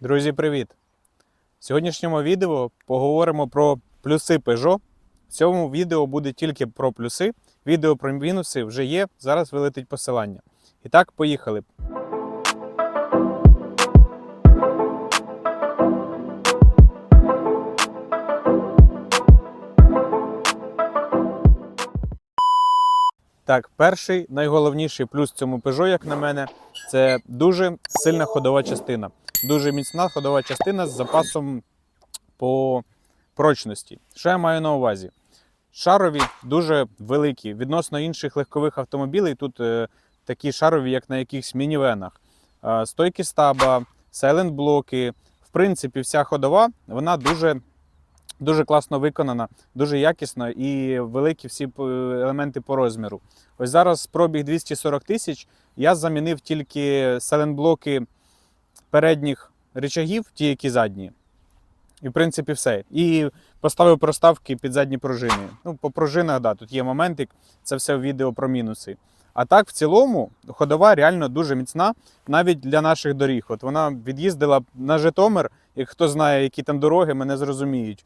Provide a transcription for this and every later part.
Друзі, привіт! В сьогоднішньому відео поговоримо про плюси Peugeot. В цьому відео буде тільки про плюси. Відео про мінуси вже є. Зараз вилетить посилання. І так, поїхали. Так, перший найголовніший плюс цьому Peugeot, як на мене, це дуже сильна ходова частина. Дуже міцна ходова частина з запасом по прочності. Що я маю на увазі? Шарові дуже великі. Відносно інших легкових автомобілів. Тут е, такі шарові, як на якихось мінівенах. Е, стойки стаба, сайлент-блоки. В принципі, вся ходова вона дуже, дуже класно виконана, дуже якісно і великі всі елементи по розміру. Ось зараз пробіг 240 тисяч. Я замінив тільки сайлент-блоки передніх речагів, ті, які задні. І, в принципі, все. І поставив проставки під задні пружини. Ну, по пружинах, да, тут є моментик, це все в відео про мінуси. А так, в цілому, ходова реально дуже міцна, навіть для наших доріг. От вона від'їздила на Житомир, і хто знає, які там дороги, мене зрозуміють.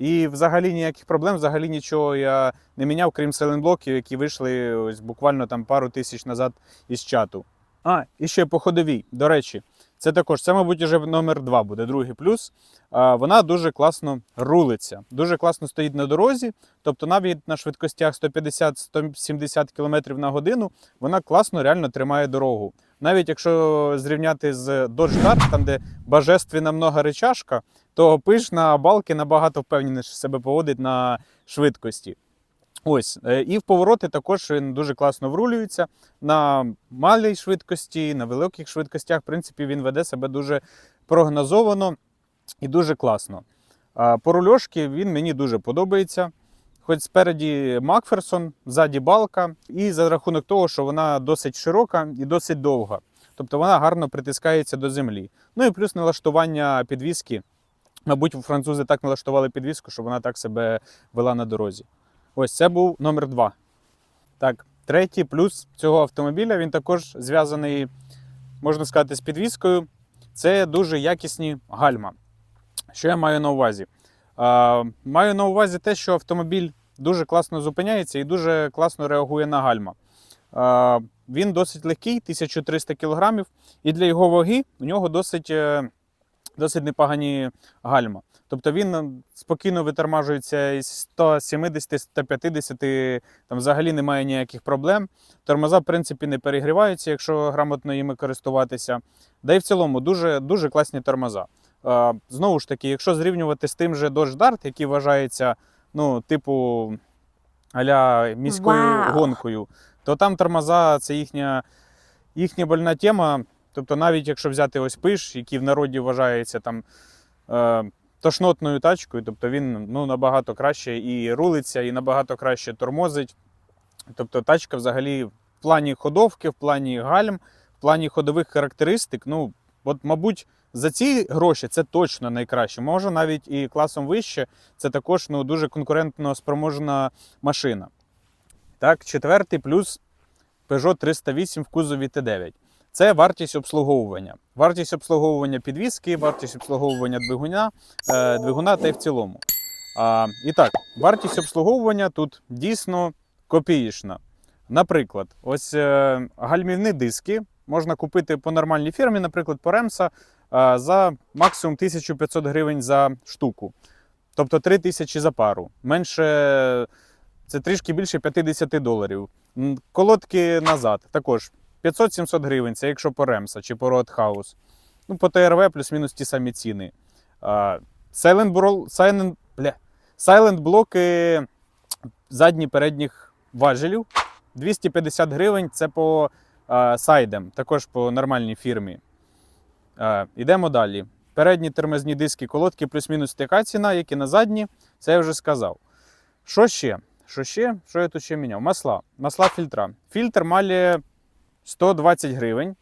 І взагалі ніяких проблем, взагалі нічого я не міняв, крім селенблоків, які вийшли ось буквально там пару тисяч назад із чату. А, і ще по ходовій. До речі, це також, це, мабуть, вже номер два буде, другий плюс. Вона дуже класно рулиться, дуже класно стоїть на дорозі. Тобто навіть на швидкостях 150-170 км на годину вона класно реально тримає дорогу. Навіть якщо зрівняти з Dodge Dart, там де божественна много речашка, то пиш на балки набагато впевненіше себе поводить на швидкості. Ось, е, і в повороти також він дуже класно врулюється. На малій швидкості, на великих швидкостях, в принципі, він веде себе дуже прогнозовано і дуже класно. По рульошки він мені дуже подобається. Хоч спереді Макферсон, ззаді балка, і за рахунок того, що вона досить широка і досить довга. Тобто вона гарно притискається до землі. Ну і плюс налаштування підвіски. Мабуть, французи так налаштували підвіску, щоб вона так себе вела на дорозі. Ось це був номер два. Так, третій плюс цього автомобіля він також зв'язаний, можна сказати, з підвіскою. Це дуже якісні гальма. Що я маю на увазі? А, маю на увазі те, що автомобіль дуже класно зупиняється і дуже класно реагує на гальма. А, він досить легкий, 1300 кг, і для його ваги у нього досить, е, досить непогані гальма. Тобто він е, спокійно витормажується із 170-150, там взагалі немає ніяких проблем. Тормоза, в принципі, не перегріваються, якщо грамотно їми користуватися. Да і в цілому дуже, дуже класні тормоза. Е, Знову ж таки, якщо зрівнювати з тим же Dodge Dart, який вважається, ну, типу, аля міською Вау. гонкою, то там тормоза це їхня, їхня больна тема. Тобто, навіть якщо взяти ось пиш, який в народі вважається там е, тошнотною тачкою, тобто він ну, набагато краще і рулиться, і набагато краще тормозить. Тобто тачка взагалі в плані ходовки, в плані гальм, в плані ходових характеристик, ну, от, мабуть, за ці гроші це точно найкраще. Може навіть і класом вище, це також ну, дуже конкурентно спроможна машина. Так, четвертий плюс Peugeot 308 в кузові Т9. Це вартість обслуговування. Вартість обслуговування підвіски, вартість обслуговування двигуна, е, двигуна та й в цілому. А, і так, вартість обслуговування тут дійсно копіїчна. Наприклад, ось е, гальмівні диски можна купити по нормальній фірмі, наприклад, по Ремса, е, за максимум 1500 гривень за штуку. Тобто 3000 за пару. Менше це трішки більше 50 доларів. Колодки назад також 500-700 гривень, це якщо по Ремса чи по Roadhouse. Ну, по ТРВ плюс-мінус ті самі ціни. Silent, Bro- Silent, бля, Silent блоки задні передніх важелів 250 гривень це по а, сайдам, також по нормальній фірмі. А, Ідемо далі. Передні тормозні диски, колодки, плюс-мінус така ціна, як і на задні, це я вже сказав. Що ще? Що ще? Що я тут ще міняв? Масла. Масла фільтра. Фільтр має 120 гривень.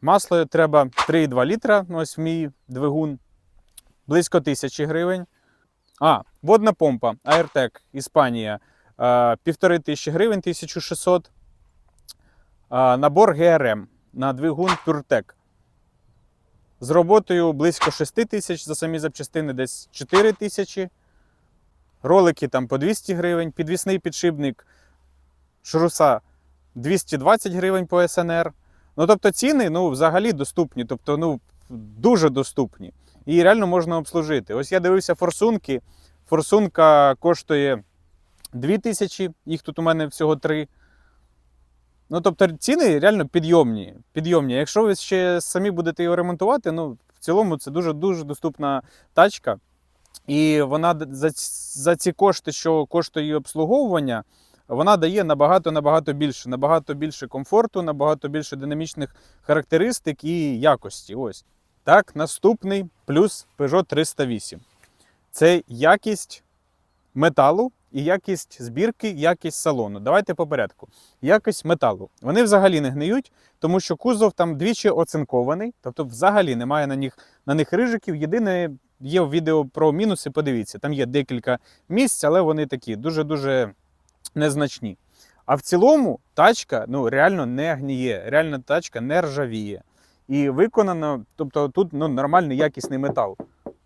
Масло треба 3,2 літра. Ну, ось мій двигун. Близько 1000 гривень. А, водна помпа Airtec, Іспанія. а, Півтори тисячі гривень, 1600. Набор ГРМ на двигун PureTech. З роботою близько 6 тисяч за самі запчастини, десь 4 тисячі. Ролики там по 200 гривень, підвісний підшипник шруса 220 гривень по СНР. Ну, тобто ціни ну, взагалі доступні, тобто ну, дуже доступні. І реально можна обслужити. Ось я дивився форсунки. Форсунка коштує 2000, їх тут у мене всього 3. Ну, тобто ціни реально підйомні. підйомні. Якщо ви ще самі будете його ремонтувати, ну, в цілому це дуже-дуже доступна тачка. І вона за, за ці кошти, що коштує її обслуговування, вона дає набагато набагато більше, набагато більше комфорту, набагато більше динамічних характеристик і якості. Ось. Так, наступний плюс Peugeot 308. Це якість металу і якість збірки, якість салону. Давайте по порядку. Якість металу. Вони взагалі не гниють, тому що кузов там двічі оцинкований, тобто взагалі немає на них, на них рижиків. Єдине, є відео про мінуси, подивіться, там є декілька місць, але вони такі дуже-дуже незначні. А в цілому тачка ну, реально не гніє, реально тачка не ржавіє. І виконано, тобто тут ну, нормальний якісний метал.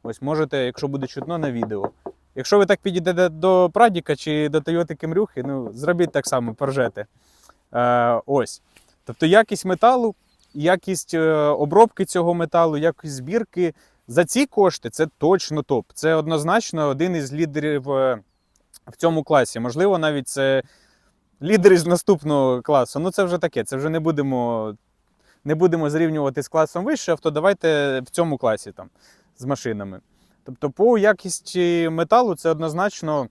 Ось можете, якщо буде чутно на відео. Якщо ви так підійдете до Прадіка чи до Toyota Кемрюхи, ну зробіть так само, поржете. Е, ось. Тобто якість металу, якість е, обробки цього металу, якість збірки. За ці кошти це точно топ. Це однозначно один із лідерів е, в цьому класі. Можливо, навіть це лідер із наступного класу. Ну це вже таке, це вже не будемо, не будемо зрівнювати з класом вище авто. Давайте в цьому класі там з машинами. Тобто, по якісті металу це однозначно,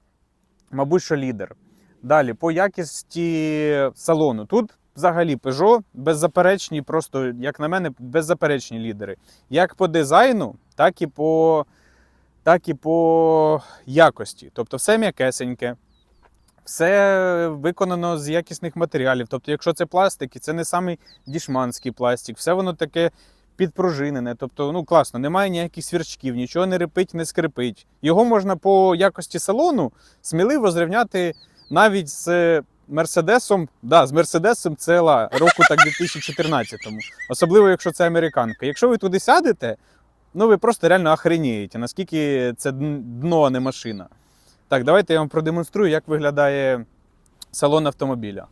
мабуть, що лідер. Далі, по якісті салону. Тут взагалі Peugeot беззаперечні, просто, як на мене, беззаперечні лідери. Як по дизайну, так і по, так і по якості. Тобто, все м'якесеньке, все виконано з якісних матеріалів. Тобто, якщо це пластик, і це не самий дішманський пластик, все воно таке підпружинене. Тобто, ну класно, немає ніяких свірчків, нічого не рипить, не скрипить. Його можна по якості салону сміливо зрівняти навіть з Мерседесом. Да, з Мерседесом CLA року так 2014-му. Особливо, якщо це американка. Якщо ви туди сядете, ну ви просто реально охренієте, наскільки це дно, а не машина. Так, давайте я вам продемонструю, як виглядає салон автомобіля.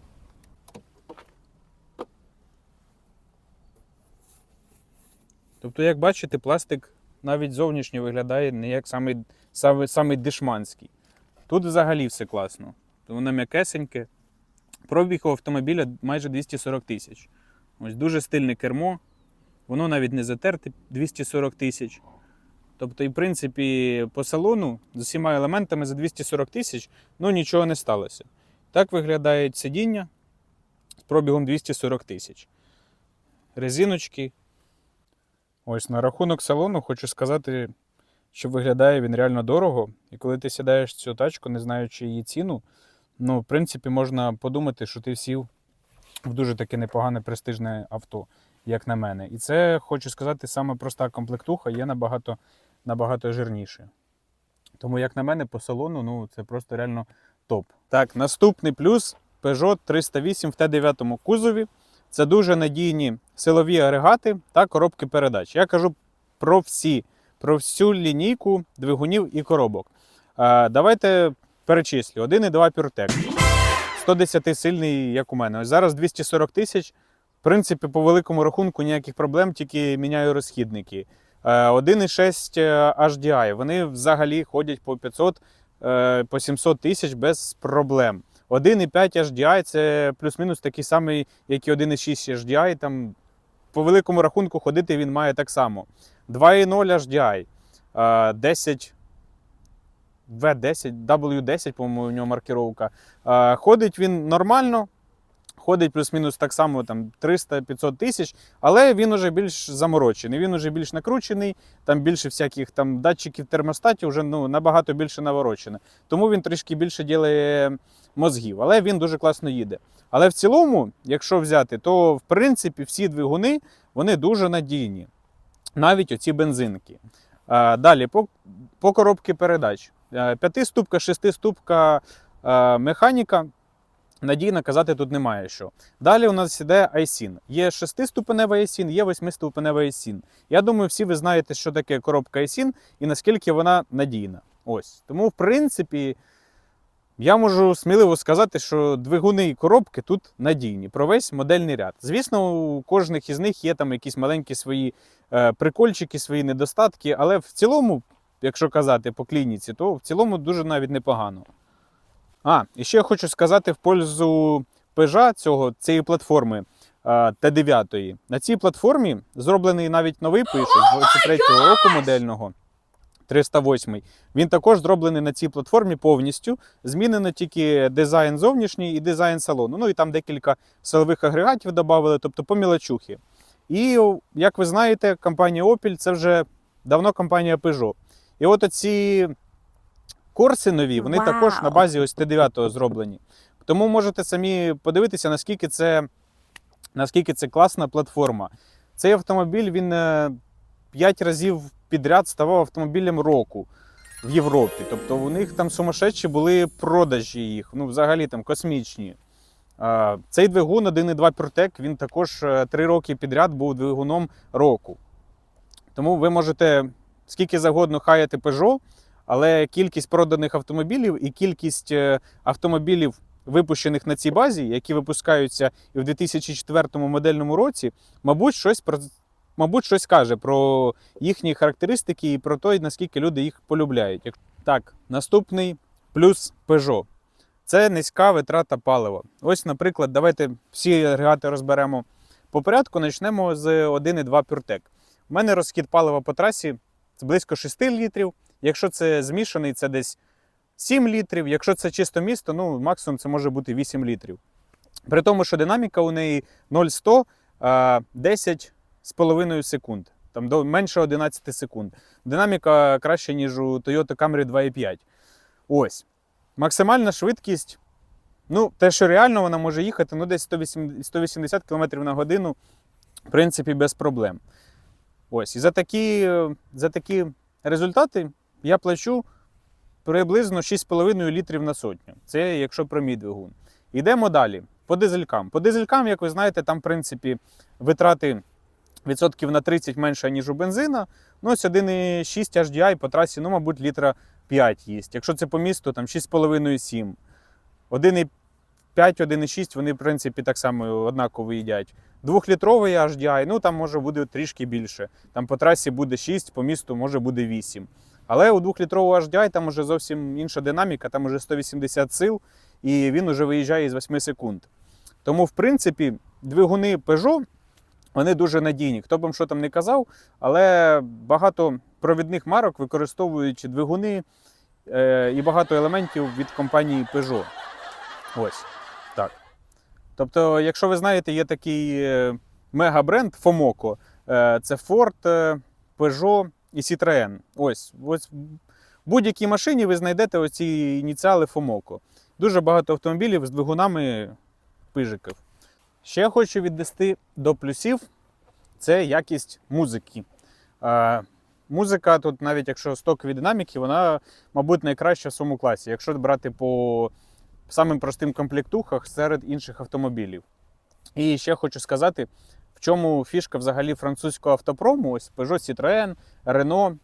Тобто, як бачите, пластик навіть зовнішньо виглядає не як самий, самий, самий дешманський. Тут взагалі все класно. Воно м'якесеньке. Пробіг у автомобіля майже 240 тисяч. Ось дуже стильне кермо. Воно навіть не затерте 240 тисяч. Тобто, і в принципі, по салону з усіма елементами за 240 тисяч ну, нічого не сталося. Так виглядають сидіння з пробігом 240 тисяч. Резиночки. Ось на рахунок салону хочу сказати, що виглядає він реально дорого. І коли ти сідаєш в цю тачку, не знаючи її ціну, ну, в принципі, можна подумати, що ти сів в дуже таке непогане престижне авто, як на мене. І це, хочу сказати, саме проста комплектуха є набагато, набагато жирніше. Тому, як на мене, по салону, ну, це просто реально топ. Так, наступний плюс Peugeot 308 в Т9 кузові. Це дуже надійні силові агрегати та коробки передач. Я кажу про всі, про всю лінійку двигунів і коробок. Давайте перечислю: 1,2 PureTech. 110 сильний, як у мене. Ось зараз 240 тисяч. В принципі, по великому рахунку ніяких проблем, тільки міняю розхідники. Е, 1,6 HDI. Вони взагалі ходять по 500, е, по 700 тисяч без проблем. 1,5 HDI це плюс-мінус такий самий, як і 1,6 HDI. Там по великому рахунку ходити він має так само. 2,0 HDI, е, 10 V10, W10, по-моєму, у нього маркировка. Е, Ходить він нормально, ходить плюс-мінус так само там 300-500 тисяч, але він уже більш заморочений, він уже більш накручений, там більше всяких там датчиків термостатів, вже ну, набагато більше наворочене. Тому він трішки більше ділає мозгів, але він дуже класно їде. Але в цілому, якщо взяти, то в принципі всі двигуни вони дуже надійні, навіть оці бензинки. А, Далі, по, по коробці передач. Е, П'ятиступка, шестиступка е, механіка. Надійно казати тут немає що. Далі у нас іде ISIN. Є 6-ступеневий ISIN, є 8-ступеневий ISIN. Я думаю, всі ви знаєте, що таке коробка ISIN і наскільки вона надійна. Ось. Тому, в принципі, я можу сміливо сказати, що двигуни і коробки тут надійні про весь модельний ряд. Звісно, у кожних із них є там якісь маленькі свої е, прикольчики, свої недостатки, але в цілому, якщо казати по клініці, то в цілому дуже навіть непогано. А, і ще я хочу сказати в пользу Peugeot цього, цієї платформи е, Т9. На цій платформі зроблений навіть новий Peugeot з 23-го року модельного. 308. Він також зроблений на цій платформі повністю. Змінено тільки дизайн зовнішній і дизайн салону. Ну і там декілька силових агрегатів додали, тобто по мілочухи. І, як ви знаєте, компанія Opel це вже давно компанія Peugeot. І от оці корси нові, вони Вау. також на базі ось Т9 зроблені. Тому можете самі подивитися, наскільки це, наскільки це класна платформа. Цей автомобіль він 5 разів підряд ставав автомобілем року в Європі. Тобто у них там сумасшедші були продажі їх, ну взагалі там космічні. Цей двигун 1.2 PureTech, він також 3 роки підряд був двигуном року. Тому ви можете скільки завгодно хаяти Peugeot, але кількість проданих автомобілів і кількість е, автомобілів, випущених на цій базі, які випускаються і в 2004 модельному році, мабуть, щось про мабуть, щось каже про їхні характеристики і про те, наскільки люди їх полюбляють. Так, наступний плюс Peugeot. Це низька витрата палива. Ось, наприклад, давайте всі агрегати розберемо по порядку. Почнемо з 1,2 PureTech. У мене розхід палива по трасі близько 6 літрів. Якщо це змішаний, це десь 7 літрів. Якщо це чисто місто, ну максимум це може бути 8 літрів. При тому, що динаміка у неї 0-100 а, 10 з половиною секунд, там до менше 11 секунд. Динаміка краще, ніж у Toyota Camry 2.5. Ось. Максимальна швидкість. Ну, те, що реально вона може їхати, ну, десь 180, 180 км на годину, в принципі, без проблем. Ось. І за такі, за такі результати я плачу приблизно 6,5 літрів на сотню. Це якщо про мій двигун. Йдемо далі. По дизелькам. По дизелькам, як ви знаєте, там, в принципі, витрати відсотків на 30 менше, ніж у бензина. Ну, ось 1,6 HDI по трасі, ну, мабуть, літра 5 їсть. Якщо це по місту, там 6,5-7. 1,5, 1,6 вони, в принципі, так само однаково їдять. Двохлітровий HDI, ну там може буде трішки більше. Там по трасі буде 6, по місту може буде 8. Але у двохлітрового HDI там вже зовсім інша динаміка, там вже 180 сил, і він вже виїжджає з 8 секунд. Тому, в принципі, двигуни Peugeot, вони дуже надійні. Хто б вам що там не казав, але багато провідних марок використовують двигуни е, і багато елементів від компанії Peugeot. Ось так. Тобто, якщо ви знаєте, є такий е, мегабренд Fomoco, е, це Ford, Peugeot і Citroën. Ось, ось в будь-якій машині ви знайдете оці ініціали Fomoco. Дуже багато автомобілів з двигунами пижиків. Ще хочу віднести до плюсів це якість музики. Е, музика тут, навіть якщо стокові динаміки, вона, мабуть, найкраща в своєму класі, якщо брати по самим простим комплектухах серед інших автомобілів. І ще хочу сказати, чому фішка взагалі французького автопрому, ось Peugeot Citroën, Renault.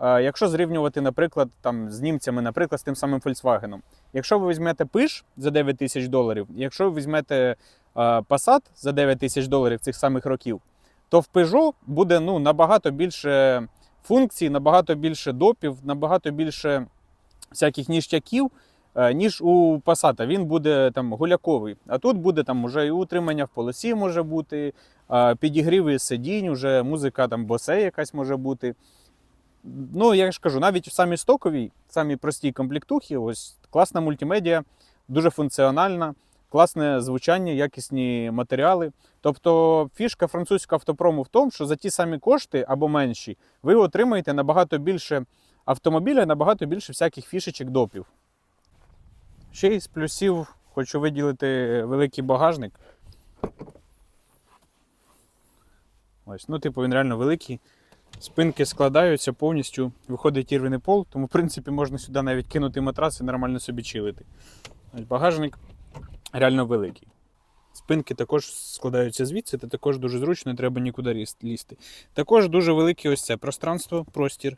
Е, Якщо зрівнювати, наприклад, там, з німцями, наприклад, з тим самим Volkswagen. Якщо ви візьмете Peugeot за 9 тисяч доларів, якщо ви візьмете е, Passat за 9 тисяч доларів цих самих років, то в Peugeot буде ну, набагато більше функцій, набагато більше допів, набагато більше всяких ніштяків, ніж у Passat. Він буде там гуляковий. А тут буде там уже і утримання в полосі може бути, е, підігріви сидінь, уже музика там босе якась може бути. Ну, я ж кажу, навіть в самій стоковій, в самій простій комплектухі, ось класна мультимедіа, дуже функціональна, класне звучання, якісні матеріали. Тобто фішка французького автопрому в тому, що за ті самі кошти або менші, ви отримаєте набагато більше автомобіля, набагато більше всяких фішечок допів. Ще із плюсів хочу виділити великий багажник. Ось, ну, типу, він реально великий. Спинки складаються повністю, виходить ірваний пол, тому, в принципі, можна сюди навіть кинути матрас і нормально собі чилити. Ось багажник реально великий. Спинки також складаються звідси, це також дуже зручно, не треба нікуди лізти. Також дуже велике ось це пространство, простір.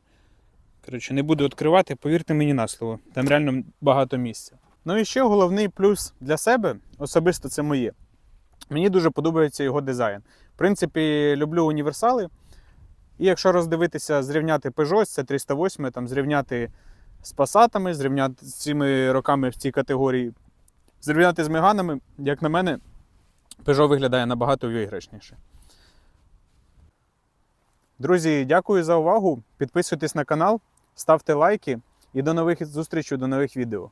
Коротше, не буду відкривати, повірте мені на слово, там реально багато місця. Ну і ще головний плюс для себе, особисто це моє. Мені дуже подобається його дизайн. В принципі, люблю універсали. І якщо роздивитися, зрівняти Peugeot, це 308, там, зрівняти з пасатами, зрівняти з цими роками в цій категорії, зрівняти з меганами, як на мене, Peugeot виглядає набагато виграшніше. Друзі, дякую за увагу. Підписуйтесь на канал, ставте лайки і до нових зустрічей, до нових відео.